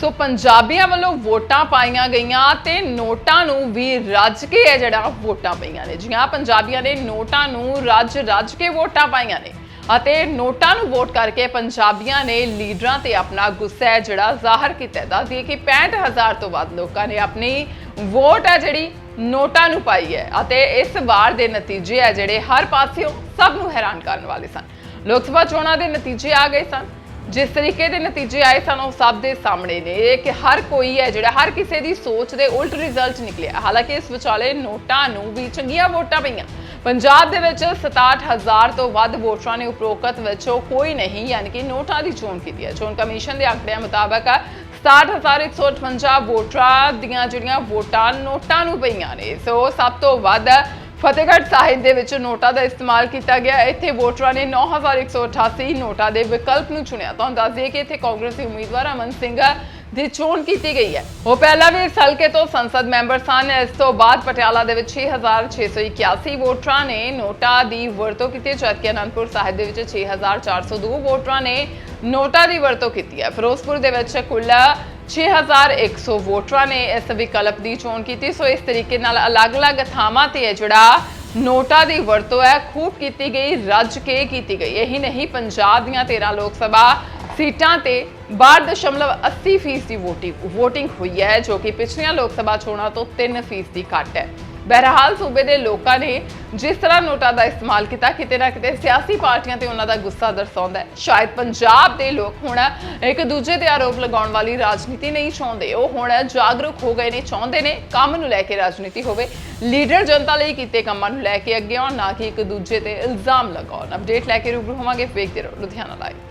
ਸੋ ਪੰਜਾਬੀਆਂ ਵੱਲੋਂ ਵੋਟਾਂ ਪਾਈਆਂ ਗਈਆਂ ਤੇ ਨੋਟਾਂ ਨੂੰ ਵੀ ਰੱਜ ਕੇ ਹੈ ਜਿਹੜਾ ਵੋਟਾਂ ਪਈਆਂ ਨੇ। ਜੀ ਜੀਆਂ ਪੰਜਾਬੀਆਂ ਨੇ ਨੋਟਾਂ ਨੂੰ ਰੱਜ ਰੱਜ ਕੇ ਵੋਟਾਂ ਪਾਈਆਂ ਨੇ ਅਤੇ ਨੋਟਾਂ ਨੂੰ ਵੋਟ ਕਰਕੇ ਪੰਜਾਬੀਆਂ ਨੇ ਲੀਡਰਾਂ ਤੇ ਆਪਣਾ ਗੁੱਸਾ ਹੈ ਜਿਹੜਾ ਜ਼ਾਹਰ ਕੀਤਾ ਦੱਸਦੀ ਦਈਏ ਕਿ 65000 ਤੋਂ ਵੱਧ ਲੋਕਾਂ ਨੇ ਆਪਣੀ ਵੋਟ ਹੈ ਜਿਹੜੀ ਨੋਟਾਂ ਨੂੰ ਪਾਈ ਹੈ ਅਤੇ ਇਸ ਵਾਰ ਦੇ ਨਤੀਜੇ ਹੈ ਜਿਹੜੇ ਹਰ ਪਾਸਿਓਂ ਸਭ ਨੂੰ ਹੈਰਾਨ ਕਰਨ ਵਾਲੇ ਸਨ। ਲੋਕ ਸਭਾ ਚੋਣਾਂ ਦੇ ਨਤੀਜੇ ਆ ਗਏ ਸਨ। ਜਿਸ ਤਰੀਕੇ ਦੇ ਨਤੀਜੇ ਆਏ ਸਨ, ਉਹ ਸਭ ਦੇ ਸਾਹਮਣੇ ਨੇ ਕਿ ਹਰ ਕੋਈ ਹੈ ਜਿਹੜਾ, ਹਰ ਕਿਸੇ ਦੀ ਸੋਚ ਦੇ ਉਲਟ ਰਿਜ਼ਲਟ ਨਿਕਲਿਆ। ਹਾਲਾਂਕਿ ਇਸ ਵਿਚਾਲੇ ਨੋਟਾਂ ਨੂੰ ਵੀ ਚੰਗੀਆਂ ਵੋਟਾਂ ਪਈਆਂ। ਪੰਜਾਬ ਦੇ ਵਿੱਚ 67000 ਤੋਂ ਵੱਧ ਵੋਟਰਾਂ ਨੇ ਉਪਰੋਕਤ ਵਿੱਚੋਂ ਕੋਈ ਨਹੀਂ, ਯਾਨੀ ਕਿ ਨੋਟਾਂ ਦੀ ਚੋਣ ਕੀਤੀ ਹੈ। ਚੋਣ ਕਮਿਸ਼ਨ ਦੇ ਆંકੜਿਆਂ ਮੁਤਾਬਕ 67158 ਵੋਟਰਾਂ ਦੀਆਂ ਜਿਹੜੀਆਂ ਵੋਟਾਂ ਨੋਟਾਂ ਨੂੰ ਪਈਆਂ ਨੇ, ਸੋ ਸਭ ਤੋਂ ਵੱਧ ਫਤਿਹਗੜ੍ਹ ਸਾਹਿਬ ਦੇ ਵਿੱਚ ਨੋਟਾਂ ਦਾ ਇਸਤੇਮਾਲ ਕੀਤਾ ਗਿਆ। ਇੱਥੇ ਵੋਟਰਾਂ ਨੇ 9188 ਨੋਟਾਂ ਦੇ ਵਿਕਲਪ ਨੂੰ ਚੁਣਿਆ। ਤੁਹਾਨੂੰ ਦੱਸ ਦਈਏ ਕਿ ਇੱਥੇ ਕਾਂਗਰਸੀ ਉਮੀਦਵਾਰ ਅਮਨ ਸਿੰਘ ਦੀ ਚੋਣ ਕੀਤੀ ਗਈ ਹੈ। ਉਹ ਪਹਿਲਾਂ ਵੀ ਇਸ ਹਲਕੇ ਤੋਂ ਸੰਸਦ ਮੈਂਬਰ ਸਨ। ਇਸ ਤੋਂ ਬਾਅਦ ਪਟਿਆਲਾ ਦੇ ਵਿੱਚ 6681 ਵੋਟਰਾਂ ਨੇ ਨੋਟਾਂ ਦੀ ਵਰਤੋਂ ਕੀਤੀ ਜਦਕਿ ਅਨੰਦਪੁਰ ਸਾਹਿਬ ਦੇ ਵਿੱਚ 6402 ਵੋਟਰਾਂ ਨੇ ਨੋਟਾਂ ਦੀ ਵਰਤੋਂ ਕੀਤੀ ਹੈ। ਫਿਰੋਜ਼ਪੁਰ ਦੇ ਵਿੱਚ ਕੁੱਲ 6100 ਵੋਟਰਾਂ ਨੇ ਇਸ ਵਿਕਲਪ ਦੀ ਚੋਣ ਕੀਤੀ। ਸੋ ਇਸ ਤਰੀਕੇ ਨਾਲ ਅਲੱਗ-ਅਲੱਗ ਥਾਵਾਂ ਤੇ ਹੈ ਜਿਹੜਾ ਨੋਟਾਂ ਦੀ ਵਰਤੋਂ ਹੈ, ਖੂਬ ਕੀਤੀ ਗਈ, ਰੱਜ ਕੇ ਕੀਤੀ ਗਈ। ਇਹੀ ਨਹੀਂ, ਪੰਜਾਬ ਦੀਆਂ 13 ਲੋਕ ਸਭਾ ਸੀਟਾਂ ਤੇ 12.80% ਫੀਸਦੀ ਵੋਟਿੰਗ ਵੋਟਿੰਗ ਹੋਈ ਹੈ, ਜੋ ਕਿ ਪਿਛਲੀਆਂ ਲੋਕ ਸਭਾ ਚੋਣਾਂ ਤੋਂ 3% ਫੀਸਦੀ ਘੱਟ ਹੈ। ਬਹਰਹਾਲ ਸੂਬੇ ਦੇ ਲੋਕਾਂ ਨੇ ਜਿਸ ਤਰ੍ਹਾਂ ਨੋਟਾਂ ਦਾ ਇਸਤੇਮਾਲ ਕੀਤਾ, ਕਿਤੇ ਨਾ ਕਿਤੇ ਸਿਆਸੀ ਪਾਰਟੀਆਂ ਤੇ ਉਹਨਾਂ ਦਾ ਗੁੱਸਾ ਦਰਸਾਉਂਦਾ ਹੈ। ਸ਼ਾਇਦ ਪੰਜਾਬ ਦੇ ਲੋਕ ਹੁਣ ਇੱਕ ਦੂਜੇ ਤੇ ਆਰੋਪ ਲਗਾਉਣ ਵਾਲੀ ਰਾਜਨੀਤੀ ਨਹੀਂ ਚਾਹੁੰਦੇ। ਉਹ ਹੁਣ ਜਾਗਰੂਕ ਹੋ ਗਏ ਨੇ, ਚਾਹੁੰਦੇ ਨੇ ਕੰਮ ਨੂੰ ਲੈ ਕੇ ਰਾਜਨੀਤੀ ਹੋਵੇ। ਲੀਡਰ ਜਨਤਾ ਲਈ ਕੀਤੇ ਕੰਮਾਂ ਨੂੰ ਲੈ ਕੇ ਅੱਗੇ ਆਉਣ, ਨਾ ਕਿ ਇੱਕ ਦੂਜੇ ਤੇ ਇਲਜ਼ਾਮ ਲਗਾਉਣ। ਅਪਡੇਟ ਲੈ ਕੇ ਰੂਬਰੂ ਹੋਵਾਂਗੇ, ਵੇਖਦੇ ਰਹੋ ਲੁਧਿਆਣਾ ਲਾਈਵ